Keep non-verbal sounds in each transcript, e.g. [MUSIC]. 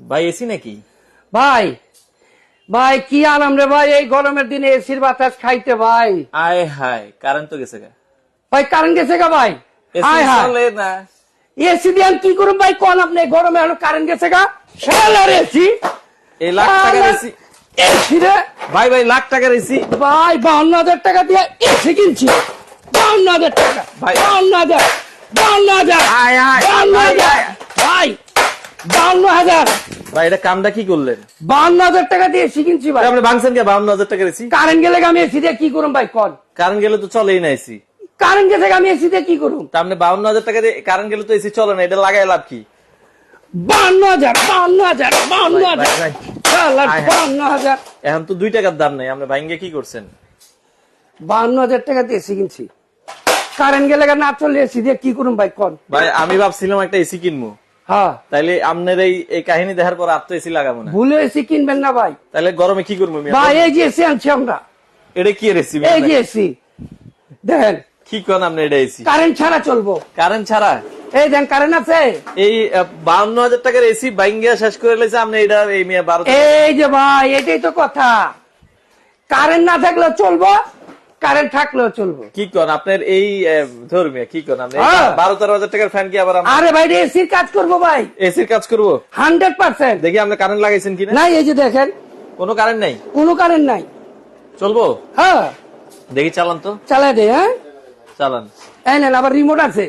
ভাই এসি নাকি? ভাই ভাই কি আরাম রে ভাই এই গরমের দিনে এসির বাতাস খাইতে ভাই। আয় হায় কারেন্ট তো গেছে গা। ভাই কারেন্ট গেছে গা ভাই। এসি হায়। চলে না। এসি দিয়ে কি করুন ভাই কোন আপনি গরমে হলো কারেন্ট গেছে গা? শালার এসি এই লাখ টাকার এসি এসি রে। ভাই ভাই লাখ টাকার এসি ভাই বাউন্ন হাজার টাকা দিয়ে এসি কিনছি। বাউন্ন হাজার টাকা। ভাই। বাউন্ন হাজার। বাউন্ন হাজার। আয়, আয়, বাউন্ন আয়, হাজার। আয়। ভাই বাউন্ন হাজার। ভাই এটা কামটা কি করলেন? বাউন্ন হাজার টাকা দিয়ে এসি কিনছি ভাই। আপনি ভাঙছেন কে? বাউন্ন হাজার টাকার এসি কারেন্ট গেলে আমি এসি দিয়ে কি ভাই? কন। কারেন্ট গেলে তো চলেই না এসি। কারেন্ট আমি এসি দিয়ে কি আপনি বাউন্ন হাজার টাকা দিয়ে কারেন্ট গেলে তো এসি চলে না এটা লাগাই লাভ কি? বাউন্ন হাজার বাউন্ন হাজার বাউন্ন হাজার। হায়। বাউন্ন হাজার। এখন তো দুই টাকার দাম নাই আপনি ভাঙ্গে কি করছেন? বাউন্ন হাজার টাকা দিয়ে এসি কিনছি। কারেন্ট গেলে না চলে এসি দিয়ে কি করুন ভাই? কন। ভাই আমি ভাবছিলাম একটা এসি কিনবো। হ্যাঁ। তাইলে আপনার এই এই কাহিনী দেখার পর আর তো এসি লাগাবো না। ভুলে এসি কিনবেন না ভাই। তাহলে গরমে কি করব ভাই এই যে এসি আনছি আমরা। এটা কি এসি এই যে এসি দেখেন। কি করেন আপনি এটা এসি কারেন্ট ছাড়া চলবো। কারেন্ট ছাড়া? এই দেন কারেন্ট আছে? এই বাউন্ন হাজার টাকার এসি বাইঙ্গিয়া শেষ করে লেছে আপনি এটা এই মেয়ে বারো এই যে ভাই এটাই তো কথা। কারেন্ট না থাকলেও চলবো। কারেন্ট থাকলেও চলবো। কি করেন আপনার এই আহ, ধর্মীয় কি করেন আপনি হ্যাঁ। বারো তেরো হাজার টাকার ফ্যান কি আবার আরে ভাই এসির কাজ করব ভাই। এসির কাজ করব? Hundred percent. দেখি আপনি কারেন্ট লাগাইছেন কিনা। নাই এই যে দেখেন। কোনো কারেন্ট নাই? কোনো কারেন্ট নাই। চলবো? হ্যাঁ। দেখি চালান তো। চালাই দে হ্যাঁ। চালান। এই নেন আবার রিমোট আছে।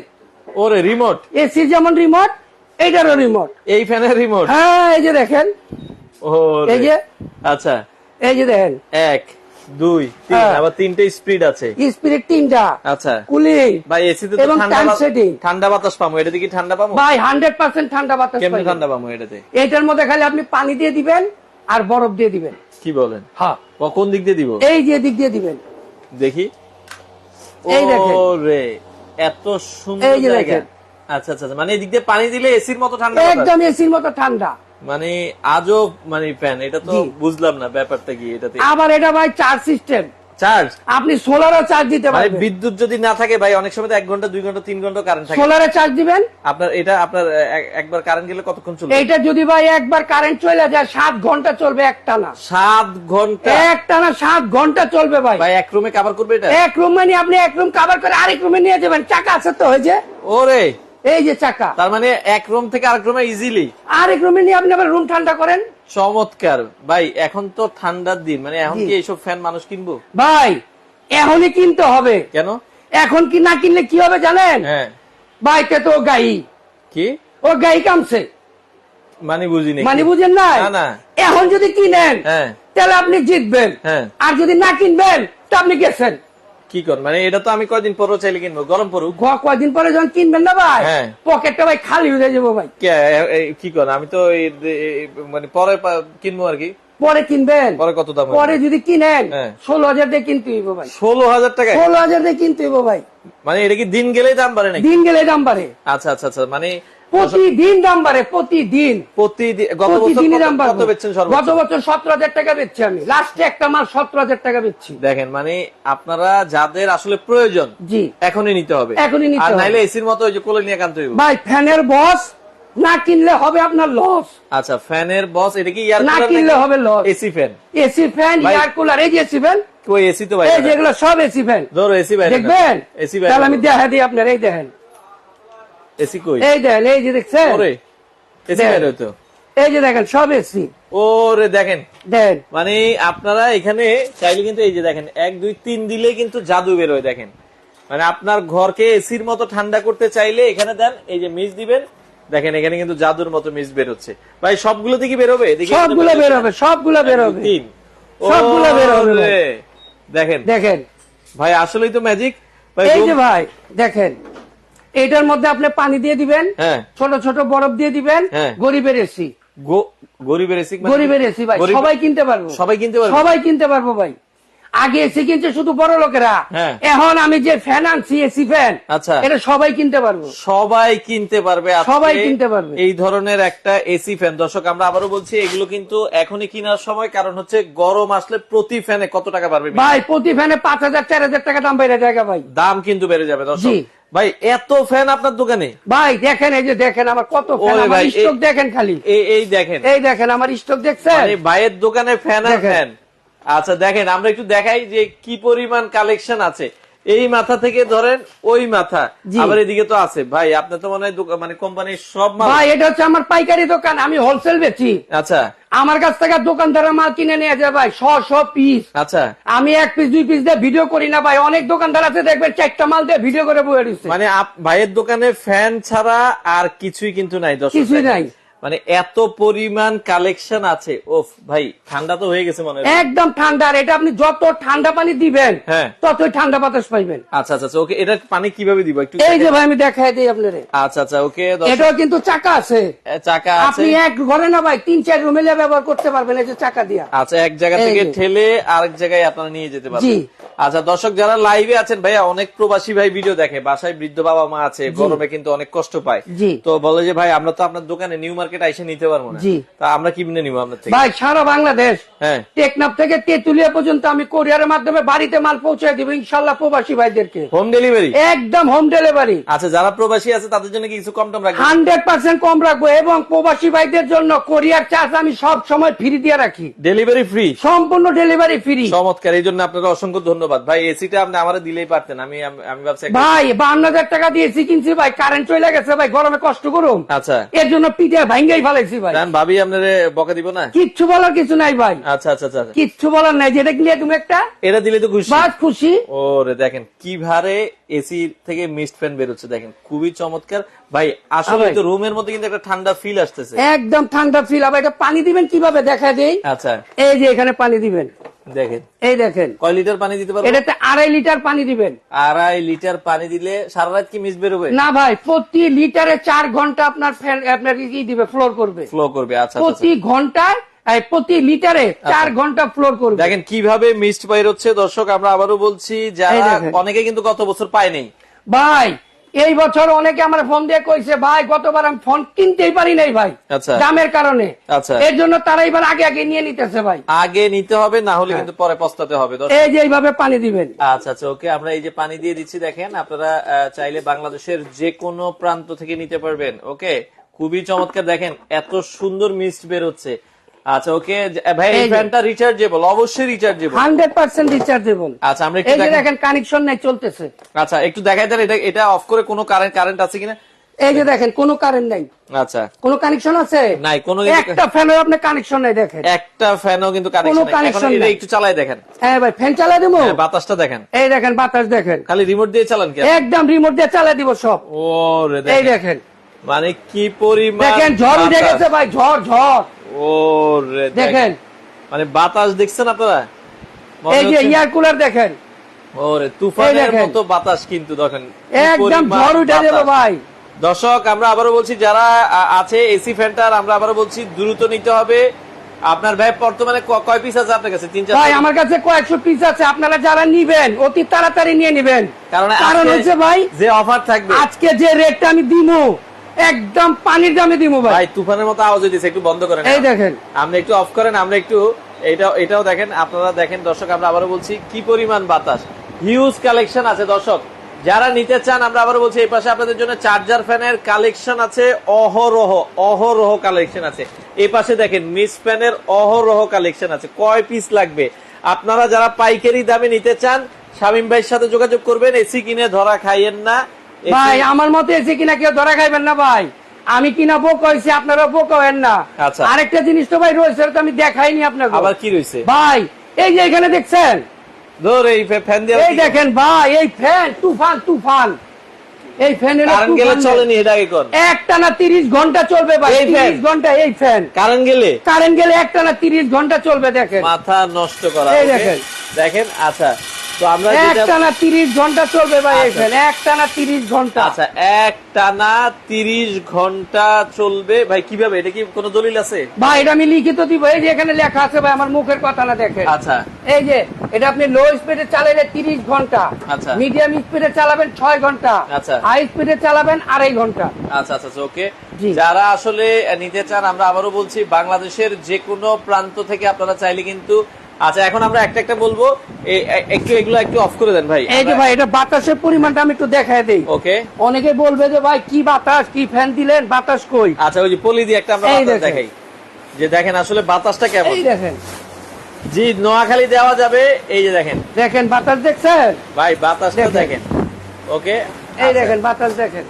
ওরে রিমোট এসির যেমন রিমোট এইটারও রিমোট এই ফ্যানের রিমোট হ্যাঁ এই যে দেখেন। ও এই যে। আচ্ছা। এই যে দেখেন। এক। দুই তিন হ্যাঁ। আবার তিনটে স্পিড আছে। স্পিরিট তিনটা। আচ্ছা। কুলিং। ভাই এসিতে তো এবং ঠান্ডা টাইম সেটিং। ঠান্ডা বাতাস পাবো কি ঠান্ডা পাবো ভাই হান্ড্রেড পার্সেন্ট ঠান্ডা বাতাস কেমনি। ঠান্ডা পাবো এটাতে? এইটার মধ্যে খালি আপনি পানি দিয়ে দিবেন আর বরফ দিয়ে দিবেন। কি বলেন? হ্যাঁ। কোন দিক দিয়ে দিব? এই যে দিক দিয়ে দিবেন। দেখি। এই দেখেন। ওরে এত সুন্দর জায়গা। আচ্ছা আচ্ছা আচ্ছা। মানে এদিক দিয়ে পানি দিলে এসির মতো ঠান্ডা একদম এসির মতো ঠান্ডা। মানে আজও মানে ফ্যান এটা তো বুঝলাম না ব্যাপারটা কি এটাতে আবার এটা ভাই চার্জ সিস্টেম চার্জ আপনি সোলারও চার্জ দিতে মানে পারবেন। বিদ্যুৎ যদি না থাকে ভাই অনেক সময় তো এক ঘণ্টা ঘণ্টা ঘণ্টা কারেন্ট থাকে। সোলারে চার্জ দিবেন? আপনার এটা আপনার একবার কারেন্ট গেলে কতক্ষণ চলবে? এইটা যদি ভাই একবার কারেন্ট চলে যায় সাত ঘণ্টা চলবে ঘণ্টা? ঘণ্টা চলবে ভাই। ভাই এক রুমে কাভার করবে এটা? এক রুম মানে আপনি এক রুম কাভার করে আরেক রুমে নিয়ে যাবেন। চাকা আছে তো হয়েছে ওরে! এই যে চাকা। তার মানে এক রুম থেকে আরেক রুমে ইজিলি আরেক রুমে নিয়ে আপনি আবার রুম ঠান্ডা করেন? চমৎকার। ভাই এখন তো ঠান্ডার দিন মানে এখন কি এইসব ফ্যান মানুষ কিনবো? ভাই এখনই কিনতে হবে। কেন? এখন কি না কিনলে কি হবে জানেন? হ্যাঁ। বাইকে তো গাই। কি? ও গাই কামছে। মানে বুঝিনি। মানে বুঝেন না না, না। এখন যদি কিনেন হ্যাঁ। তাহলে আপনি জিতবেন। হ্যাঁ। আর যদি না কিনবেন তা আপনি গেছেন। কি কর মানে এটা তো আমি কয়দিন পরও চাইলে কিনবো? গরম পড়ুক। কয়দিন পরে যখন কিনবেন না ভাই? হ্যাঁ। পকেটটা ভাই খালি হয়ে যাব ভাই। কে, কর আমি তো মানে পরে কিনবো আর কি। পরে কিনবেন। পরে কত দাম পরে যদি কিনেন হ্যাঁ। ষোলো হাজার দিয়ে কিনতে হইব ভাই। ষোলো হাজার টাকা ষোলো হাজার দিয়ে কিনতে হইব ভাই। মানে এটা কি দিন গেলেই দাম বাড়ে নাকি? দিন গেলে দাম বাড়ে। আচ্ছা আচ্ছা আচ্ছা। মানে প্রতিদিন দাম বাড়ে প্রতিদিন। প্রতিদিন দাম গত বছর সতেরো হাজার টাকা বেচছি আমি। লাস্টে একটা মাল সতেরো হাজার টাকা বেচছি। দেখেন মানে আপনারা যাদের আসলে প্রয়োজন জি। এখনই নিতে হবে। এখনই নিতে হবে। নাইলে এসির মতো ওই যে কোলে নিয়ে কানতে ভাই ফ্যানের বস না কিনলে হবে আপনার লস। আচ্ছা ফ্যানের বস এটা কি না কিনলে হবে loss. AC fan. AC fan air cooler এই যে এসি ফ্যান? ওই এসি তো ভাই এই যেগুলো সব এসি ফ্যান। ধরো এসি ভাই দেখবেন? এসি ভাই তাহলে আমি দেখা দিই আপনার এই দেখেন। এসি কই? এই দেখেন এই যে দেখছেন? ওরে এসি দেখ। ভাই তো এই যে দেখেন সব এসি ওরে দেখেন। দেখেন মানে আপনারা এখানে চাইলে কিন্তু এই যে দেখেন এক দুই তিন দিলে কিন্তু জাদু বেরোয় দেখেন। মানে আপনার ঘরকে এসির মতো ঠান্ডা করতে চাইলে এখানে দেন এই যে মিস দিবেন দেখেন এখানে কিন্তু জাদুর মতো মিস বেরোচ্ছে ভাই সবগুলো থেকে বেরোবে দেখি সবগুলো বের হবে সবগুলো বের হবে। তিন। সবগুলো বের হবে দেখেন। দেখেন। ভাই আসলেই তো ম্যাজিক এই যে ভাই দেখেন। এটার মধ্যে আপনি পানি দিয়ে দিবেন হ্যাঁ। ছোট ছোট বরফ দিয়ে দিবেন হ্যাঁ। গরিবের এসি গরিবের এসি মানে- গরিবের এসি ভাই। সবাই কিনতে পারব। সবাই কিনতে পারবে? সবাই কিনতে পারব ভাই। আগে এসি কিনছে শুধু বড় লোকেরা। হ্যাঁ। এখন আমি যে ফ্যান আনছি এসি ফ্যান আচ্ছা। এটা সবাই কিনতে পারব। সবাই কিনতে পারবে সবাই কিনতে পারবে। এই ধরনের একটা এসি ফ্যান দর্শক আমরা আবারও বলছি এগুলো কিন্তু এখনই কেনার সময় কারণ হচ্ছে গরম আসলে প্রতি ফ্যানে কত টাকা পারবে ভাই প্রতি ফ্যানে পাঁচ হাজার চার হাজার টাকা দাম বেড়ে জায়গা ভাই। দাম কিন্তু বেড়ে যাবে দর্শক। ভাই এত ফ্যান আপনার দোকানে? ভাই দেখেন এই যে দেখেন আমার কত ফ্যান আমার ভাই, স্টক দেখেন খালি। এই এই দেখেন। এই দেখেন আমার স্টক দেখছেন? মানে ভাইয়ের দোকানে ফ্যান আর। ফ্যান আচ্ছা দেখেন আমরা একটু দেখাই যে কি পরিমাণ কালেকশন আছে। এই মাথা থেকে ধরেন ওই মাথা। আবার এদিকে তো আছে। ভাই আপনার তো মনে হয় মানে কোম্পানির সব ভাই এটা হচ্ছে আমার পাইকারি দোকান। আমি হোলসেল বেচি। আচ্ছা। আমার কাছ থেকে দোকানদারের মাল কিনে নিয়ে যায় ভাই শ শ পিস আচ্ছা। আমি এক পিস দুই পিস দিয়ে ভিডিও করি না ভাই। অনেক দোকানদার আছে দেখবেন চারটা মাল দিয়ে ভিডিও করে বয়ে মানে ভাইয়ের দোকানে ফ্যান ছাড়া আর কিছুই কিন্তু নাই কিছুই নাই। মানে এত পরিমাণ কালেকশন আছে। ওফ ভাই ঠান্ডা তো হয়ে গেছে মনে হয়। একদম ঠান্ডা আর এটা আপনি যত ঠান্ডা পানি দিবেন হ্যাঁ। ততই ঠান্ডা বাতাস পাইবেন। আচ্ছা আচ্ছা ওকে এটা পানি কীভাবে দিব একটু এই যে ভাই আমি দেখাই দিই আপনারে। আচ্ছা আচ্ছা ওকে এটাও কিন্তু চাকা আছে। চাকা আছে। আপনি এক ঘরে না ভাই তিন চার রুমে ব্যবহার করতে পারবেন এই যে চাকা দিয়া। আচ্ছা এক জায়গা থেকে ঠেলে আরেক জায়গায় আপনারা নিয়ে যেতে। পারবেন। আচ্ছা দর্শক যারা লাইভে আছেন ভাইয়া অনেক প্রবাসী ভাই ভিডিও দেখে বাসায় বৃদ্ধ বাবা মা আছে গরমে কিন্তু অনেক কষ্ট পায়। তো বলে যে ভাই আমরা তো আপনার দোকানে নিউ মার্কেট এসে নিতে পারব না। জি। তা আমরা কিনে নিবো আপনার থেকে? ভাই সারা বাংলাদেশ। হ্যাঁ। টেকনাফ থেকে তেতুলিয়া পর্যন্ত আমি কোরিয়ারের মাধ্যমে বাড়িতে মাল পৌঁছে দিব প্রবাসী ভাইদেরকে। হোম ডেলিভারি একদম হোম ডেলিভারি আচ্ছা যারা প্রবাসী আছে তাদের জন্য কিছু কম টম হান্ড্রেড পার্সেন্ট কম রাখব এবং প্রবাসী ভাইদের জন্য কোরিয়ার চার্জ আমি সব সময় ফ্রি দিয়ে রাখি। ডেলিভারি ফ্রি সম্পূর্ণ ডেলিভারি ফ্রি চমৎকার এই জন্য আপনাকে অসংখ্য ধন্যবাদ। ভাই এসিটা আপনি আমার দিলেই পারতেন আমি আমি- ভাবছি ভাই বান্ন হাজার টাকা দিয়েছি কিনছি ভাই কারেন্ট চলে গেছে ভাই গরমে কষ্ট করুন। আচ্ছা। এর জন্য পিঠে ভাঙ্গাই ফেলাইছি ভাই। জান ভাবি আপনার বকা দিব না? কিচ্ছু বলার কিছু নাই ভাই। আচ্ছা আচ্ছা আচ্ছা আচ্ছা। কিচ্ছু বলার নাই যেটা কিনে তুমি একটা এটা দিলে তো খুশি। বাস খুশি। ওরে দেখেন কি ভারে এসি থেকে মিস্ট ফ্যান বেরোচ্ছে দেখেন। খুবই চমৎকার। ভাই আসলে। তো রুমের মধ্যে কিন্তু একটা ঠান্ডা ফিল আসতেছে। একদম ঠান্ডা ফিল আবার এটা পানি দিবেন কীভাবে? দেখা দেই। আচ্ছা। এই যে এখানে পানি দিবেন। দেখেন। এই দেখেন। কয় লিটার পানি দিতে পারব? এটাতে আড়াই লিটার পানি দিবেন। আড়াই লিটার পানি দিলে সারা রাত কি মিস বেরোবে? না ভাই প্রতি লিটারে চার ঘণ্টা আপনার ফ্যান আপনার কি দিবে ফ্লোর করবে। ফ্লো করবে আচ্ছা আচ্ছা, প্রতি ঘন্টায় প্রতি লিটারে চার ঘণ্টা ফ্লোর করবে। দেখেন কীভাবে মিস্ট বাইর হচ্ছে দর্শক আমরা আবারও বলছি যারা অনেকে কিন্তু গত বছর পায়নি ভাই এই বছর অনেকে আমার ফোন দিয়ে কইছে ভাই গতবার আমি ফোন কিনতেই পারি নাই ভাই আচ্ছা। দামের কারণে। আচ্ছা। এর জন্য তারা এবার আগে আগে নিয়ে নিতেছে ভাই। আগে নিতে হবে না হলে কিন্তু পরে পস্তাতে হবে এই যে এইভাবে পানি দিবেন। আচ্ছা আচ্ছা ওকে আমরা এই যে পানি দিয়ে দিচ্ছি দেখেন আপনারা চাইলে বাংলাদেশের যে কোনো প্রান্ত থেকে নিতে পারবেন ওকে? খুবই চমৎকার দেখেন এত সুন্দর মিস্ট বের হচ্ছে আচ্ছা ওকে ভাই এই ফ্যানটা রিচার্জেবল অবশ্যই রিচার্জেবল হান্ড্রেড পার্সেন্ট রিচার্জেবল আচ্ছা আমরা একটু দেখেন। দেখেন কানেকশন নাই চলতেছে। আচ্ছা একটু দেখাই দেন এটা এটা অফ করে কোনো কারেন্ট কারেন্ট আছে কিনা? এই যে দেখেন কোনো কারেন্ট নাই। আচ্ছা। কোনো কানেকশন আছে? নাই, কোনো একটা ফ্যানের আপনার কানেকশন নাই দেখেন। একটা ফ্যানও কিন্তু কোনো কানেকশন এখন connection এটা নাই। একটু চালাই দেখেন। হ্যাঁ ভাই ফ্যান চালাই দেবো? হ্যাঁ, বাতাসটা দেখেন। এই দেখেন বাতাস দেখেন। খালি রিমোট দিয়ে চালান কি একদম রিমোট দিয়ে চালাই দিব সব। ও রে এই দেখেন। দেখেন। মানে কি পরিমাণ দেখেন ঝড় উঠে গেছে ভাই ঝড় ঝড়। দেখেন। মানে বাতাস দেখছেন আপনারা? এই যে হচ্ছে- কুলার দেখেন। ওরে তুফানের মতো বাতাস কিন্তু দেখেন। একদম ঝড় উঠে যাবে ভাই। দর্শক আমরা আবারও বলছি যারা আছে এসি ফ্যানটার আমরা আবারও বলছি দ্রুত নিতে হবে। আপনার ভাই বর্তমানে ক- কয় পিস আছে আপনার কাছে? তিন চার ভাই আমার কাছে কয়েকশো পিস আছে। আপনারা যারা নিবেন অতি তাড়াতাড়ি নিয়ে নিবেন। কারণ হচ্ছে ভাই যে অফার থাকবে। আজকে যে রেটটা আমি দিমু একদম পানির দামে দিমু ভাই। ভাই তুফানের মতো আওয়াজ দিচ্ছে একটু বন্ধ করেন। এই দেখেন। আপনি একটু অফ করেন আমরা একটু এটাও এটাও দেখেন আপনারা দেখেন দর্শক আমরা আবারও বলছি কি পরিমাণ বাতাস। হিউজ কালেকশন আছে দর্শক। যারা নিতে চান আমরা আবারও বলছি এই পাশে আপনাদের জন্য চার্জার ফ্যানের কালেকশন আছে অহরহ অহরহ কালেকশন আছে। এই পাশে দেখেন মিস ফ্যানের অহরহ কালেকশন আছে কয় পিস লাগবে? আপনারা যারা পাইকারি দামে নিতে চান শামীম ভাইয়ের সাথে যোগাযোগ করবেন এসি কিনে ধরা খাইয়েন না। ভাই আমার মতে এসে কিনা কেউ ধরা খাইবেন না ভাই। আমি কিনা বোক হয়েছি আপনারা বোক হবেন না। আচ্ছা। আরেকটা জিনিস তো ভাই রয়েছে তো আমি দেখাইনি আপনাকে। আবার কি রয়েছে? ভাই এই যে এখানে দেখছেন? ধর এই ফ্যান দিয়ে এই দেখেন ভাই এই ফ্যান তুফান তুফান। এই ফ্যান কারেন্ট গেলে এটা একটা না তিরিশ ঘণ্টা চলবে ভাই এই ফ্যান? তিরিশ ঘণ্টা এই ফ্যান। কারেন্ট গেলে? কারেন্ট গেলে একটা না তিরিশ ঘণ্টা চলবে দেখেন। মাথা নষ্ট করা এই দেখেন। দেখেন আচ্ছা। তো আমরা যেটা একটা তিরিশ ঘণ্টা চলবে ভাই এই আচ্ছা। ঘণ্টা। আচ্ছা এক টানা ঘণ্টা চলবে। ভাই কীভাবে? এটা কি কোনো দলিল আছে? ভাই এটা আমি লিখিত দিব। এই যে এখানে লেখা আছে ভাই আমার মুখের কথা না দেখেন। আচ্ছা। এই যে এটা আপনি লো স্পিডে চালালে তিরিশ ঘণ্টা। আচ্ছা। মিডিয়াম স্পিডে চালাবেন ছয় ঘণ্টা। আচ্ছা। হাই স্পিডে চালাবেন আড়াই ঘণ্টা। আচ্ছা আচ্ছা ওকে যারা আসলে নিতে চান আমরা আবারও বলছি বাংলাদেশের যে কোনো প্রান্ত থেকে আপনারা চাইলে কিন্তু আচ্ছা এখন আমরা একটা একটা বলব। একটু এগুলো একটু অফ করে দেন ভাই। এই যে ভাই এটা বাতাসের পরিমাণটা আমি একটু দেখায় দিই। ওকে অনেকে বলবে যে ভাই কি বাতাস কি ফ্যান দিলেন বাতাস কই? আচ্ছা ওই যে পলি দিয়ে একটা আমরা বাতাস দেখাই। যে দেখেন আসলে বাতাসটা কেমন। এই দেখেন। জি নোয়াখালী দেওয়া যাবে এই যে দেখেন। দেখেন বাতাস দেখছেন? ভাই বাতাসটা দেখেন। দেখেন। ওকে এই দেখেন বাতাস দেখেন।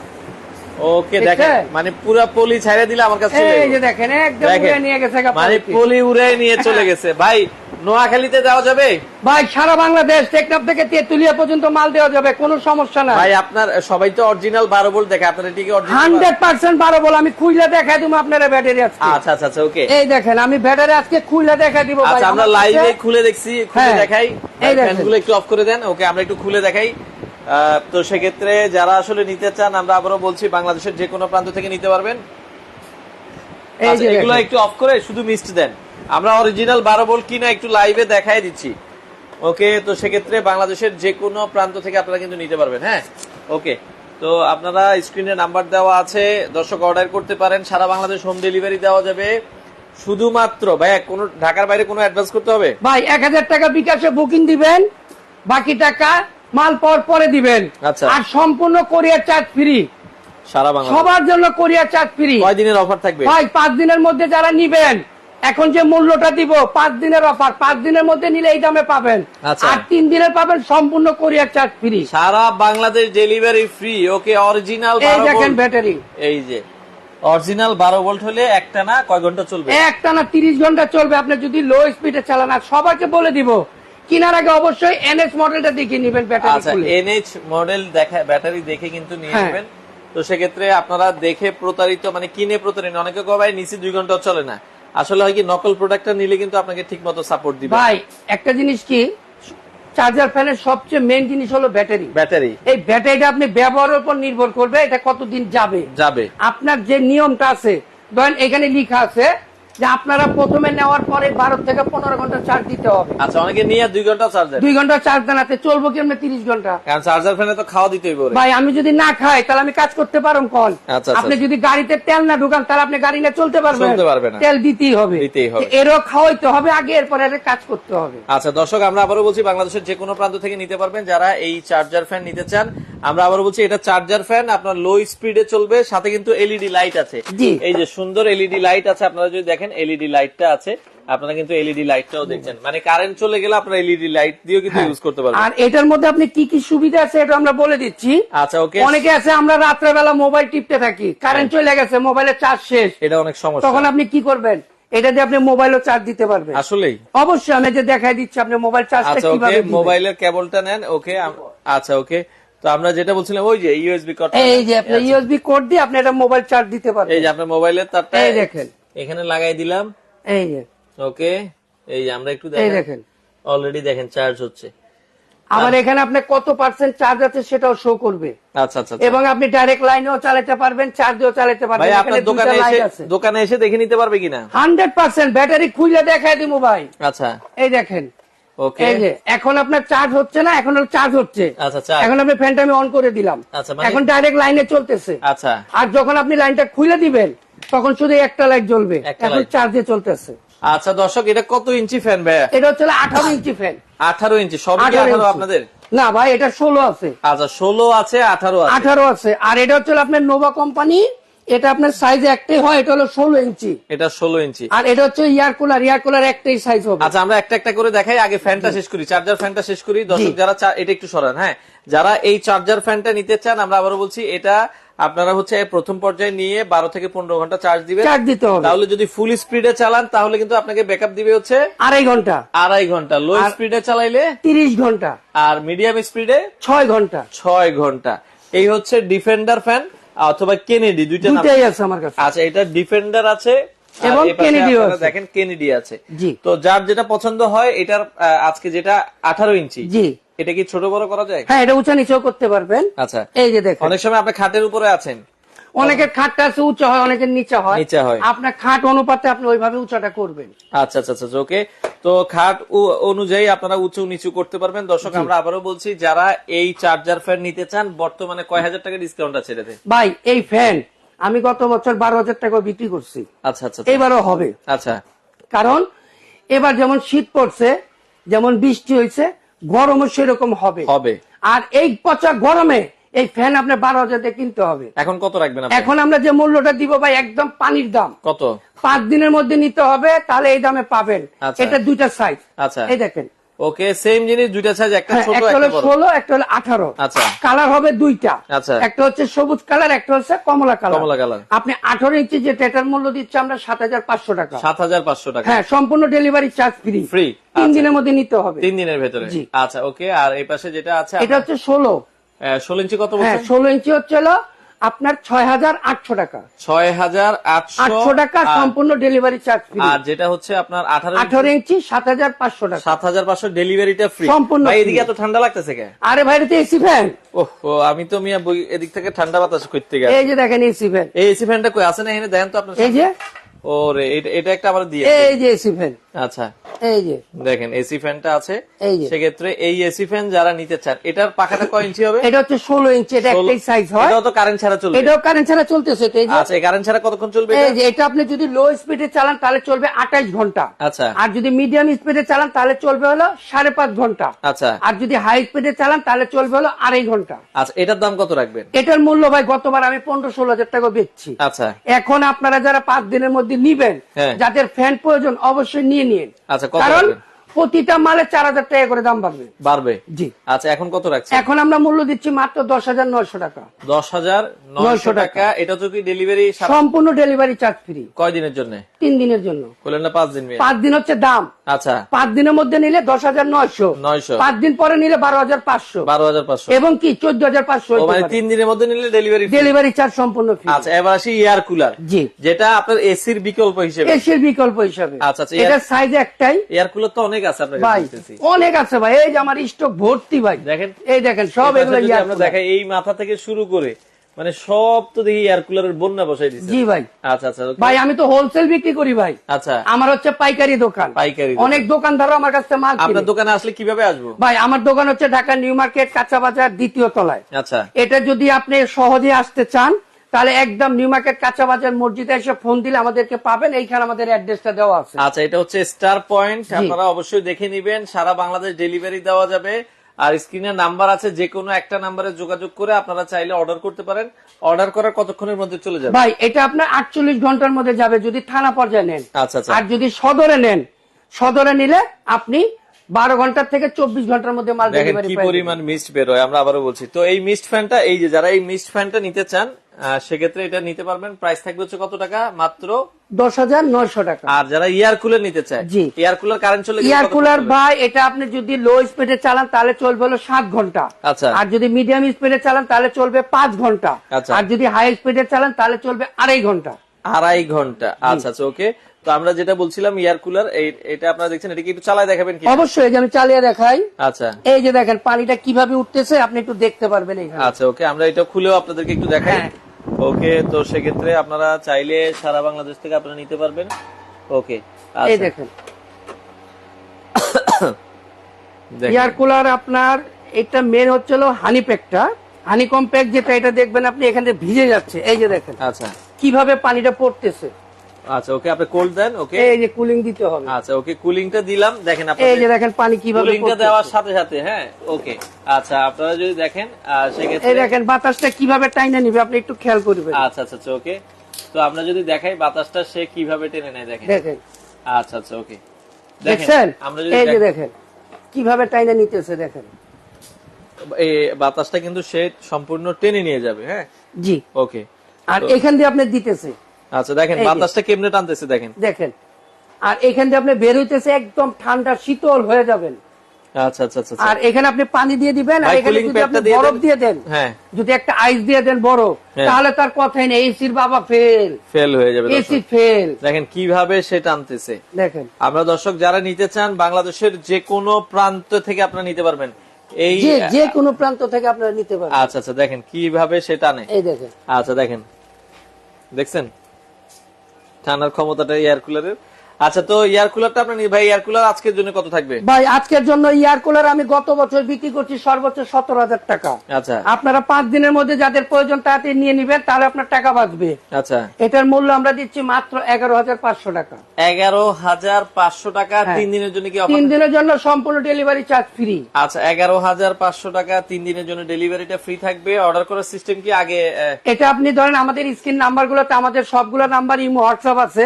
ওকে দেখেন মানে পুরা পলি ছাইড়ে দিলে আমার কাছে চলে এই যে দেখেন একদম উড়ে নিয়ে গেছে মানে পলি উড়ে নিয়ে চলে [LAUGHS] গেছে। ভাই নোয়াখালীতে দেওয়া যাবে? ভাই সারা বাংলাদেশ টেকনাফ থেকে তেতুলিয়া পর্যন্ত মাল দেওয়া যাবে কোনো সমস্যা নাই। ভাই আপনার সবাই তো অরিজিনাল বারো ভোল্ট দেখে আপনার এটিকে অরিজিনাল বল আমি খুইলে দেখাই দিব আপনারা ব্যাটারি আজকে। আচ্ছা আচ্ছা আচ্ছা ওকে। এই দেখেন আমি ব্যাটারি আজকে খুইলে দেখাই দিব ভাই। আচ্ছা আমরা লাইভে খুলে দেখছি খুলে হ্যাঁ, দেখাই। এই দেখেন। একটু অফ করে দেন। ওকে আমরা একটু খুলে দেখাই। তো সেক্ষেত্রে যারা আসলে নিতে চান আমরা আবারও বলছি বাংলাদেশের যে কোনো প্রান্ত থেকে নিতে পারবেন। আচ্ছা, এগুলো একটু অফ করে শুধু মিস্ট দেন। আমরা অরিজিনাল বারো বল কিনা একটু লাইভে দেখাই দিচ্ছি। ওকে তো সেক্ষেত্রে বাংলাদেশের যে কোনো প্রান্ত থেকে আপনারা কিন্তু নিতে পারবেন হ্যাঁ? ওকে তো আপনারা স্ক্রিনে নাম্বার দেওয়া আছে দর্শক অর্ডার করতে পারেন সারা বাংলাদেশ হোম ডেলিভারি দেওয়া যাবে। শুধুমাত্র ভাই কোনো ঢাকার বাইরে কোনো অ্যাডভান্স করতে হবে? ভাই এক হাজার টাকা বিকাশে বুকিং দিবেন বাকি টাকা মাল পাওয়ার পরে দিবেন। আচ্ছা। আর সম্পূর্ণ কোরিয়ার চার্জ ফ্রি সারা সবার জন্য কোরিয়ার চার্জ ফ্রি কয় দিনের অফার থাকবে? ভাই পাঁচ দিনের মধ্যে যারা নিবেন এখন যে মূল্যটা দিব পাঁচ দিনের অফার পাঁচ দিনের মধ্যে নিলে এই দামে পাবেন। আচ্ছা। আর তিন দিনের পাবেন সম্পূর্ণ কোরিয়ার চার্জ ফ্রি সারা Bangladesh delivery free okay original এই দেখেন ব্যাটারি এই যে অরিজিনাল বারো ভোল্ট হলে একটা না কয় ঘণ্টা চলবে? একটা না তিরিশ ঘণ্টা চলবে। আপনি যদি লো স্পিডে চালান আর সবাইকে বলে দিব কেনার আগে অবশ্যই এনএস মডেলটা দেখে নিবেন ব্যাটারি আচ্ছা খুলে এনএইচ মডেল দেখা ব্যাটারি দেখে কিন্তু নিয়ে হ্যাঁ। নেবেন। তো সেক্ষেত্রে আপনারা দেখে প্রতারিত মানে কিনে প্রতারিত অনেকে কয় ভাই নিচে দুই ঘণ্টা চলে না। আসলে হয় কি নকল প্রোডাক্টটা নিলে কিন্তু আপনাকে ঠিক মতো সাপোর্ট দিবে। ভাই একটা জিনিস কি চার্জার ফ্যানের সবচেয়ে মেন জিনিস হলো ব্যাটারি ব্যাটারি এই ব্যাটারিটা আপনি ব্যবহারের উপর নির্ভর করবে এটা কতদিন যাবে। যাবে। আপনার যে নিয়মটা আছে ধরেন এখানে লেখা আছে যে আপনারা প্রথমে নেওয়ার পরে বারো থেকে পনেরো ঘণ্টা চার্জ দিতে হবে। আচ্ছা অনেকে নিয়ে দুই ঘণ্টা চার্জ দেয়। দুই ঘণ্টা চার্জ দেনাতে চলবো কি আমরা তিরিশ ঘণ্টা? কারণ চার্জার ফ্যানে তো খাওয়া দিতেই পারে ভাই আমি যদি না খাই তাহলে আমি কাজ করতে পারব কল আচ্ছা, আচ্ছা। আপনি যদি গাড়িতে তেল না ঢুকান তাহলে আপনি গাড়ি নিয়ে চলতে পারবেন। চলতে পারবে না। তেল দিতেই হবে। দিতেই হবে। এরও খাওয়াইতে হবে আগে এরপরে এর কাজ করতে হবে। আচ্ছা দর্শক আমরা আবারও বলছি বাংলাদেশের যে কোনো প্রান্ত থেকে নিতে পারবেন যারা এই চার্জার ফ্যান নিতে চান। আমরা আবারও বলছি এটা চার্জার ফ্যান আপনার লো স্পিডে চলবে সাথে কিন্তু এলইডি লাইট আছে। এই যে সুন্দর এলইডি লাইট আছে আপনারা যদি দেখেন এলইডি লাইটটা আছে। আপনারা কিন্তু এলইডি লাইটটাও দেখছেন। মানে কারেন্ট চলে গেলে আপনারা এলইডি লাইট দিয়েও কিন্তু ইউজ করতে পারবেন। আর এটার মধ্যে আপনি কি কি সুবিধা আছে এটা আমরা বলে দিচ্ছি। আচ্ছা ওকে অনেকে আছে আমরা রাত্রেবেলা মোবাইল টিপতে থাকি। কারেন্ট চলে গেছে মোবাইলের চার্জ শেষ। এটা অনেক সমস্যা। তখন আপনি কি করবেন? এটা দিয়ে আপনি মোবাইলও চার্জ দিতে পারবেন। আসলেই। অবশ্যই আমি যে দেখাই দিচ্ছি আপনি মোবাইল চার্জটা আচ্ছা ওকে কীভাবে মোবাইলের কেবলটা নেন ওকে আচ্ছা ওকে তো আমরা যেটা বলছিলাম ওই যে ইউএসবি কর্ড এই যে আপনি ইউএসবি কোড দিয়ে আপনি এটা মোবাইল চার্জ দিতে পারবেন। এই যে আপনার মোবাইলের তারটা এই দেখেন। এখানে লাগাই দিলাম। এই যে। ওকে এই যে আমরা একটু এই দেখেন। দেখেন। অলরেডি দেখেন চার্জ হচ্ছে। আবার এখানে আপনি কত পার্সেন্ট চার্জ আছে সেটাও শো করবে। আচ্ছা আচ্ছা আচ্ছা। এবং আপনি ডাইরেক্ট লাইনেও চালাতে পারবেন চার্জেও চালাতে পারবেন। ভাই আপনার দোকানে এসে দোকানে এসে দেখে নিতে পারবে কিনা? হান্ড্রেড পার্সেন্ট ব্যাটারি খুলে দেখাই দিব ভাই। আচ্ছা। এই দেখেন। ওকে। এই যে এখন আপনার চার্জ হচ্ছে না এখন চার্জ হচ্ছে। আচ্ছা চার্জ এখন আপনি ফ্যানটা আমি অন করে দিলাম। আচ্ছা, মানে- এখন ডাইরেক্ট লাইনে চলতেছে। আচ্ছা। আর যখন আপনি লাইনটা খুলে দিবেন তখন শুধু একটা লাইট জ্বলবে। এখন। চার্জে চলতেছে। আচ্ছা দর্শক এটা কত ইঞ্চি ফ্যান ভাইয়া? এটা হচ্ছে আঠারো ইঞ্চি ফ্যান আঠারো ইঞ্চি সব আঠারো আপনাদের? না ভাই এটা ষোলো আছে। আচ্ছা ষোলো আছে আঠারো আঠারো আছে। আর এটা হচ্ছে আপনার নোভা কোম্পানি এটা আপনার সাইজ একটাই হয় এটা হলো ষোলো ইঞ্চি। এটা ষোলো ইঞ্চি। আর এটা হচ্ছে ইয়ার কুলার ইয়ার কুলার একটাই সাইজ হবে। আচ্ছা আমরা একটা একটা করে দেখাই আগে ফ্যানটা শেষ করি চার্জার ফ্যানটা শেষ করি। দর্শক যারা এটা একটু সরান হ্যাঁ। যারা এই চার্জার ফ্যানটা নিতে চান আমরা আবারও বলছি এটা আপনারা হচ্ছে প্রথম পর্যায়ে নিয়ে বারো থেকে পনেরো ঘণ্টা চার্জ দিবেন। চার্জ দিতে হবে। তাহলে যদি ফুল স্পিডে চালান তাহলে কিন্তু আপনাকে ব্যাকআপ দিবে হচ্ছে আড়াই ঘণ্টা। আড়াই ঘণ্টা। লো স্পিডে চালাইলে? তিরিশ ঘণ্টা। আর মিডিয়াম স্পিডে ছয় ঘণ্টা। ছয় ঘণ্টা। এই হচ্ছে ডিফেন্ডার ফ্যান অথবা কেনেডি দুইটা আছে আমার কাছে। আচ্ছা এটা ডিফেন্ডার আছে এবং আছে। দেখেন কেনেডি আছে। তো যার যেটা পছন্দ হয় এটার আজকে যেটা আঠারো ইঞ্চি। জি। এটা কি ছোট বড় করা যায়? হ্যাঁ এটা উঁচা নিচেও করতে পারবেন। আচ্ছা। এই যে দেখেন। অনেক সময় আপনি খাটের উপরে আছেন। অনেকের খাটটা আছে উঁচা হয় অনেকের নিচা হয়। নিচা হয়। আপনার খাট অনুপাতে আপনি ওইভাবে উঁচাটা করবেন। আচ্ছা আচ্ছা আচ্ছা ওকে। তো খাট অনুযায়ী আপনারা উঁচু নিচু করতে পারবেন। দর্শক আমরা আবারও বলছি যারা এই চার্জার ফ্যান নিতে চান বর্তমানে কয় হাজার টাকা ডিসকাউন্ট আছে এটাতে? ভাই এই ফ্যান আমি গত বছর বারো হাজার টাকা বিক্রি করছি। আচ্ছা আচ্ছা আচ্ছা। এবারও হবে। আচ্ছা। কারণ এবার যেমন শীত পড়ছে যেমন বৃষ্টি হয়েছে গরমও সেরকম হবে। হবে। আর এই পচা গরমে এই ফ্যান আপনার বারো হাজার দিয়ে কিনতে হবে। এখন কত রাখবেন? এখন আমরা যে মূল্যটা দিব ভাই একদম পানির দাম। কত? পাঁচ দিনের মধ্যে নিতে হবে তাহলে এই দামে পাবেন। আচ্ছা। এটা দুইটা সাইজ আচ্ছা। এই দেখেন ওকে সেম জিনিস দুইটা সাইজ একটা হ্যাঁ, ছোট একটা একটা হলো বড়। ষোলো একটা হলো আঠারো। আচ্ছা। কালার হবে দুইটা। আচ্ছা। একটা হচ্ছে সবুজ কালার একটা হচ্ছে কমলা কালার কমলা কালার। আপনি আঠারো ইঞ্চি যে এটার মূল্য দিচ্ছে আমরা সাত হাজার পাঁচশো টাকা। সাত হাজার পাঁচশো টাকা। হ্যাঁ সম্পূর্ণ ডেলিভারি চার্জ ফ্রি ফ্রি তিন দিনের মধ্যে নিতে হবে। তিন দিনের ভেতরে। আচ্ছা ওকে আর এই পাশে যেটা আছে এটা হচ্ছে ষোলো। ষোলো ইঞ্চি কত হ্যাঁ বলছেন? ষোলো ইঞ্চি হচ্ছে হলো আপনার ছয় হাজার আটশো টাকা। ছয় হাজার আটশো টাকা সম্পূর্ণ ডেলিভারি চার্জ ফ্রি আর যেটা হচ্ছে আপনার আঠারো আঠারো ইঞ্চি সাত হাজার পাঁচশো টাকা। সাত হাজার পাঁচশো ডেলিভারিটা ফ্রি সম্পূর্ণ এদিকে এত ঠান্ডা লাগতেছে কে আরে ভাই এটা এসি ফ্যান ওহ আমি তো মিয়া এদিক থেকে ঠান্ডা বাতাস করতে গেছি। এই যে দেখেন এসি ফ্যান এই এসি ফ্যানটা কই? আছে না এখানে? দেখেন তো আপনার এই যে। ওরে এটা- এটা একটা আমার দিয়ে এই যে এসি ফ্যান আচ্ছা। এই যে। দেখেন এসি ফ্যানটা আছে। এই যে। সেক্ষেত্রে এই এসি ফ্যান যারা নিতে চান এটার পাখাটা কয় ইঞ্চি হবে? এটা হচ্ছে ষোলো ইঞ্চি এটা একটাই সাইজ হয়। এটাও তো কারেন্ট ছাড়া চলবে। এটাও কারেন্ট ছাড়া চলতেছে তো আচ্ছা কারেন্ট ছাড়া কতক্ষণ চলবে এই যে এটা আপনি যদি লো স্পিডে চালান তাহলে চলবে আঠাইশ ঘণ্টা। আচ্ছা। আর যদি মিডিয়াম স্পিডে চালান তাহলে চলবে হলো সাড়ে পাঁচ ঘণ্টা। আচ্ছা। আর যদি হাই স্পিডে চালান তাহলে চলবে হলো আড়াই ঘণ্টা। আচ্ছা এটার দাম কত রাখবেন? এটার মূল্য ভাই গতবার আমি পনেরো ষোলো হাজার টাকা বেচছি। আচ্ছা। এখন আপনারা যারা পাঁচ দিনের মধ্যে নিবেন হ্যাঁ। যাদের ফ্যান প্রয়োজন অবশ্যই নিয়ে নিন আচ্ছা কত কারণ? প্রতিটা মালে চার হাজার টাকা করে দাম বাড়বে। বাড়বে? জি। আচ্ছা এখন কত রাখছেন? এখন আমরা মূল্য দিচ্ছি মাত্র দশ হাজার নয়শো টাকা। দশ হাজার নয়শো টাকা। এটা তো কি ডেলিভারি সম্পূর্ণ ডেলিভারি চার্জ ফ্রি কয় দিনের জন্য? তিন দিনের জন্য। বললেন না পাঁচ দিন পাঁচ দিন হচ্ছে দাম। আচ্ছা। পাঁচ দিনের মধ্যে নিলে দশ হাজার নয়শো। নয়শো। পাঁচ দিন পরে নিলে বারো হাজার পাঁচশো। বারো হাজার পাঁচশো। এবং কি চোদ্দ হাজার পাঁচশো মানে তিন দিনের মধ্যে নিলে ডেলিভারি ডেলিভারি চার্জ সম্পূর্ণ ফ্রি আচ্ছা এবার আসি এয়ার কুলার জি। যেটা আপনার এসির বিকল্প হিসেবে। এসির বিকল্প হিসাবে। আচ্ছা, আচ্ছা, এটার সাইজ একটাই। এয়ার কুলার তো অনেক আছে আপনার কাছে ভাই অনেক আছে ভাই। এই যে আমার স্টক ভর্তি ভাই। দেখেন এই দেখেন সব এগুলো আমরা দেখাই এই মাথা থেকে শুরু করে মানে সব তো দেখি এয়ার কুলারের বন্যা বসাই দিচ্ছে জি ভাই। আচ্ছা আচ্ছা ভাই আমি তো হোলসেল বিক্রি করি ভাই। আচ্ছা। আমার হচ্ছে পাইকারি দোকান। পাইকারি দোকান। অনেক দোকানদারও আমার কাছে মাল আপনার দোকানে আসলে কীভাবে আসব? ভাই আমার দোকান হচ্ছে ঢাকা নিউ মার্কেট কাঁচা বাজার দ্বিতীয় তলায়। আচ্ছা। এটা যদি আপনি সহজে আসতে চান তাহলে একদম নিউ মার্কেট কাঁচা বাজার মসজিদে এসে ফোন দিলে আমাদেরকে পাবেন এইখানে আমাদের অ্যাড্রেসটা দেওয়া আছে। আচ্ছা এটা হচ্ছে স্টার পয়েন্ট আপনারা অবশ্যই দেখে নিবেন সারা বাংলাদেশ ডেলিভারি দেওয়া যাবে। আর স্ক্রিনে নাম্বার আছে যে কোনো একটা নাম্বারে যোগাযোগ করে আপনারা চাইলে অর্ডার করতে পারেন। অর্ডার করার কতক্ষণের মধ্যে চলে যাবে? ভাই এটা আপনার আটচল্লিশ ঘণ্টার মধ্যে যাবে যদি থানা পর্যায়ে নেন। আচ্ছা আচ্ছা। আর যদি সদরে নেন সদরে নিলে আপনি বারো ঘণ্টার থেকে চব্বিশ ঘণ্টার মধ্যে মাল ডেলিভারি কি পরিমাণ মিস্ট বেরোয় আমরা আবারও বলছি। তো এই মিস্ট ফ্যানটা এই যে যারা এই মিস্ট ফ্যানটা নিতে চান সেক্ষেত্রে এটা নিতে পারবেন প্রাইস থাকবে হচ্ছে কত টাকা মাত্র দশ হাজার নয়শো টাকা আর যারা ইয়ার কুলার নিতে চায় জি। এয়ার কুলার কারেন্ট চলে ইয়ার এয়ার কুলার? ভাই এটা আপনি যদি লো স্পিডে চালান তাহলে চলবে হলো সাত ঘণ্টা আচ্ছা। আর যদি মিডিয়াম স্পিডে চালান তাহলে চলবে পাঁচ ঘণ্টা আচ্ছা। আর যদি হাই স্পিডে চালান তাহলে চলবে আড়াই ঘণ্টা আড়াই ঘণ্টা আচ্ছা আচ্ছা ওকে তো আমরা যেটা বলছিলাম এয়ার কুলার এটা আপনারা দেখছেন এটা কি একটু চালায় দেখাবেন কি অবশ্যই আমি চালিয়ে দেখাই। আচ্ছা। এই যে দেখেন পানিটা কীভাবে উঠতেছে আপনি একটু দেখতে পারবেন এখানে। আচ্ছা ওকে আমরা এটা খুলেও আপনাদেরকে একটু দেখাই। হ্যাঁ। ওকে তো সেক্ষেত্রে আপনারা চাইলে সারা বাংলাদেশ থেকে আপনারা নিতে পারবেন। ওকে এই আচ্ছা। দেখেন। এয়ার কুলার আপনার এটা মেন হচ্ছিল হানি প্যাকটা হানি কম্প্যাক্ট যেটা এটা দেখবেন আপনি এখানে ভিজে যাচ্ছে। এই যে দেখেন। আচ্ছা। কীভাবে পানিটা পড়তেছে। আচ্ছা ওকে আপনি কোল্ড দেন ওকে? এই যে কুলিং দিতে হবে। আচ্ছা ওকে কুলিংটা দিলাম। দেখেন এই যে দেখেন পানি কীভাবে কুলিংটা দেওয়ার সাথে সাথে হ্যাঁ ওকে। আচ্ছা আপনারা যদি দেখেন আহ, এই দেখেন বাতাসটা কীভাবে টাইনে নিবে আপনি একটু খেয়াল করবেন। আচ্ছা আচ্ছা আচ্ছা ওকে। তো আমরা যদি দেখাই বাতাসটা সে কীভাবে টেনে নেয় দেখেন। দেখেন। আচ্ছা আচ্ছা ওকে। দেখছেন? আমরা যদি এই যে দেখেন কীভাবে টাইনে নিতেছে দেখেন। এই বাতাসটা কিন্তু সে সম্পূর্ণ টেনে নিয়ে যাবে হ্যাঁ? জি। ওকে। আর এখান দিয়ে আপনি দিতেছে। আচ্ছা দেখেন। বাতাসটা কেমনে টানতেছে দেখেন। দেখেন আর এখান দিয়ে আপনি বের হইতেছে একদম ঠান্ডা শীতল হয়ে যাবেন। আচ্ছা আচ্ছা আচ্ছা আর এখানে আপনি পানি দিয়ে দিবেন আর এখানে যদি আপনি বরফ দিয়ে দেন হ্যাঁ। যদি একটা আইস দিয়ে দেন হ্যাঁ। তাহলে তার কথাই নেই এসির বাবা ফেল ফেল হয়ে যাবে এসি ফেল দেখেন কীভাবে সে টানতেছে। দেখেন। আমরা দর্শক যারা নিতে চান বাংলাদেশের যে কোনো প্রান্ত থেকে আপনারা নিতে পারবেন। এই যে কোনো প্রান্ত থেকে আপনারা নিতে পারেন আচ্ছা আচ্ছা দেখেন কীভাবে সে টানে। এই দেখেন। আচ্ছা দেখেন। দেখছেন? টানার ক্ষমতাটা এয়ার কুলারের আচ্ছা তো এয়ার কুলারটা আপনার ভাই এয়ার কুলার আজকের জন্য কত থাকবে? ভাই আজকের জন্য ইয়ার কুলার আমি গত বছর বিক্রি করছি সর্বোচ্চ সতেরো হাজার টাকা। আচ্ছা। আপনারা পাঁচ দিনের মধ্যে যাদের প্রয়োজন তাড়াতাড়ি নিয়ে নিবেন তাহলে আপনার টাকা বাঁচবে। আচ্ছা। এটার মূল্য আমরা দিচ্ছি মাত্র এগারো হাজার পাঁচশো টাকা। এগারো হাজার পাঁচশো টাকা হ্যাঁ। তিন দিনের জন্য কি তিন দিনের জন্য সম্পূর্ণ ডেলিভারি চার্জ ফ্রি আচ্ছা এগারো হাজার পাঁচশো টাকা তিন দিনের জন্য ডেলিভারিটা ফ্রি থাকবে। অর্ডার করার সিস্টেম কি আগে এটা আপনি ধরেন আমাদের স্ক্রিন নাম্বার গুলোতে আমাদের সবগুলো নাম্বার ইমো হোয়াটসঅ্যাপ আছে।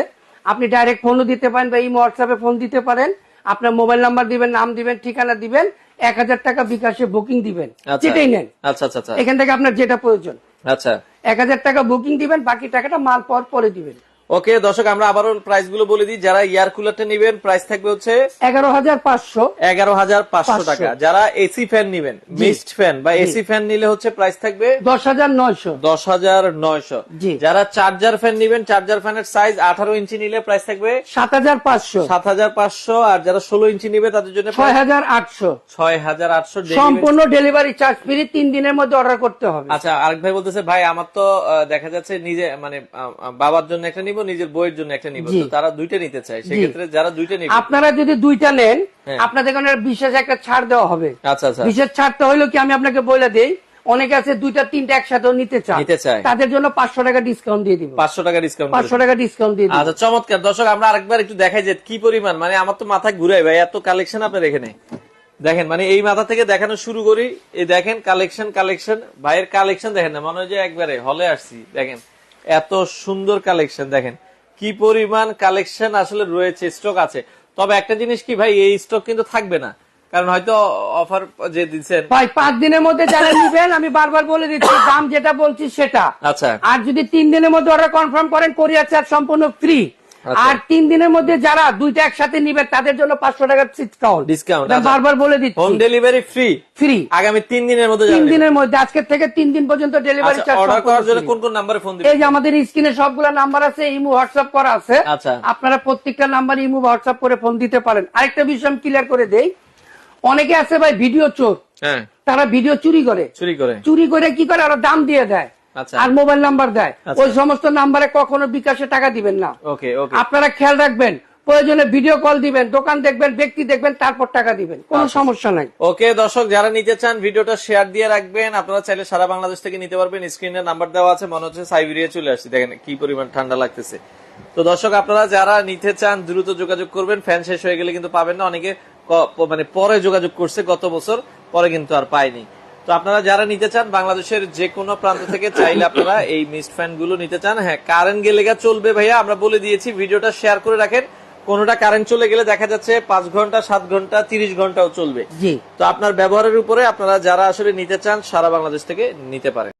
আপনি ডাইরেক্ট ফোনও দিতে পারেন বা এই হোয়াটসঅ্যাপে ফোন দিতে পারেন। আপনার মোবাইল নাম্বার দিবেন নাম দিবেন ঠিকানা দিবেন এক হাজার টাকা বিকাশে বুকিং দিবেন। সেটাই যেটাই নেন। আচ্ছা আচ্ছা আচ্ছা। এখান থেকে আপনার যেটা প্রয়োজন। আচ্ছা। এক হাজার টাকা বুকিং দিবেন বাকি টাকাটা মাল পর পরে দিবেন। ওকে দর্শক আমরা আবারও প্রাইসগুলো বলে দিই। যারা এয়ার কুলারটা নিবেন প্রাইস থাকবে হচ্ছে এগারো হাজার পাঁচশো। এগারো হাজার পাঁচশো। টাকা। যারা এসি ফ্যান নিবেন মিস্ট ফ্যান বা এসি ফ্যান নিলে হচ্ছে প্রাইস থাকবে দশ হাজার নয়শো। দশ হাজার নয়শো। যারা চার্জার ফ্যান নিবেন চার্জার ফ্যানের সাইজ আঠারো ইঞ্চি নিলে প্রাইস থাকবে সাত হাজার পাঁচশো। সাত হাজার পাঁচশো আর যারা ষোলো ইঞ্চি নিবে তাদের জন্য ছয় হাজার আটশো। ছয় হাজার আটশো সম্পূর্ণ ডেলিভারি চার্জ ফ্রি তিন দিনের মধ্যে অর্ডার করতে হবে। আচ্ছা আরেক ভাই বলতেছে ভাই আমার তো দেখা যাচ্ছে নিজে মানে বাবার জন্য একটা নিব নিজের বইয়ের জন্য একটা নিব। তারা দুইটা নিতে চায়। সেক্ষেত্রে যারা দুইটা নিবে আপনারা যদি দুইটা নেন হ্যাঁ। আপনাদের এখানে বিশেষ একটা ছাড় দেওয়া হবে। আচ্ছা আচ্ছা। বিশেষ ছাড়টা হইল কি আমি আপনাকে বলে দেই অনেকে আছে দুইটা তিনটা একসাথেও নিতে চায়। নিতে চায়। তাদের জন্য পাঁচশো টাকা ডিসকাউন্ট দিয়ে দিব। পাঁচশো টাকা ডিসকাউন্ট পাঁচশো টাকা ডিসকাউন্ট দিয়ে দিব। আচ্ছা চমৎকার। দর্শক আমরা আরেকবার একটু দেখাই যে কি পরিমাণ মানে আমার তো মাথা ঘুরাই ভাই এত কালেকশন আপনার এখানে। দেখেন মানে এই মাথা থেকে দেখানো শুরু করি। এই দেখেন কালেকশন কালেকশন ভাইয়ের কালেকশন দেখেন না মনে হয় যে একবারে হলে আসছি দেখেন। এত সুন্দর কালেকশন দেখেন। কি পরিমাণ কালেকশন আসলে রয়েছে স্টক আছে। তবে একটা জিনিস কি ভাই এই স্টক কিন্তু থাকবে না। কারণ হয়তো অফার যে দিচ্ছেন ভাই পাঁচ দিনের মধ্যে যারা নিবেন আমি বারবার বলে দিচ্ছি দাম যেটা বলছি সেটা। আচ্ছা। আর যদি তিন দিনের মধ্যে অর্ডার কনফার্ম করেন কোরিয়ার চার্জ সম্পূর্ণ ফ্রি। আর তিন দিনের মধ্যে যারা দুইটা একসাথে নিবে তাদের জন্য পাঁচশো টাকার ডিসকাউন্ট আচ্ছা। বারবার বলে দিচ্ছি। হোম ডেলিভারি ফ্রি ফ্রি আগামী তিন দিনের মধ্যে তিন দিনের মধ্যে আজকের থেকে তিন দিন পর্যন্ত ডেলিভারি আচ্ছা চার্জ অর্ডার করার জন্য কোন কোন নাম্বারে ফোন দিবেন এই যে আমাদের স্ক্রিনে সবগুলো নাম্বার আছে ইমো হোয়াটসঅ্যাপ করা আছে। আচ্ছা। আপনারা প্রত্যেকটা নাম্বার ইমো হোয়াটসঅ্যাপ করে ফোন দিতে পারেন। আরেকটা বিষয় আমি ক্লিয়ার করে দেই। অনেকে আছে ভাই ভিডিও চোর। হ্যাঁ। তারা ভিডিও চুরি করে। চুরি করে। চুরি করে কি করে? আরও দাম দিয়ে দেয়। আচ্ছা। আর মোবাইল নাম্বার দেয়। আচ্ছা। ওই সমস্ত নাম্বারে কখনো বিকাশে টাকা দিবেন না। আপনারা খেয়াল রাখবেন প্রয়োজনে ভিডিও কল দিবেন দোকান দেখবেন ব্যক্তি দেখবেন তারপর টাকা দিবেন। কোনো আচ্ছা। সমস্যা নাই। ওকে দর্শক যারা নিতে চান ভিডিওটা শেয়ার দিয়ে রাখবেন। আপনারা চাইলে সারা বাংলাদেশ থেকে নিতে পারবেন। স্ক্রিনে নাম্বার দেওয়া আছে মনে হচ্ছে সাইবেরিয়া চলে আসছে। দেখেন কি পরিমাণ ঠান্ডা লাগতেছে। তো দর্শক আপনারা যারা নিতে চান দ্রুত যোগাযোগ করবেন। ফ্যান শেষ হয়ে গেলে কিন্তু পাবেন না। অনেকে মানে পরে যোগাযোগ করছে গত বছর পরে কিন্তু আর পায়নি। তো আপনারা যারা নিতে চান বাংলাদেশের যে কোনো প্রান্ত থেকে চাইলে আপনারা এই মিস্ট ফ্যানগুলো নিতে চান। হ্যাঁ কারেন্ট গেলে গা চলবে ভাইয়া আমরা বলে দিয়েছি ভিডিওটা শেয়ার করে রাখেন। কোনটা কারেন্ট চলে গেলে দেখা যাচ্ছে পাঁচ ঘণ্টা সাত ঘণ্টা তিরিশ ঘন্টাও চলবে। তো আপনার ব্যবহারের উপরে আপনারা যারা আসলে নিতে চান সারা বাংলাদেশ থেকে নিতে পারেন।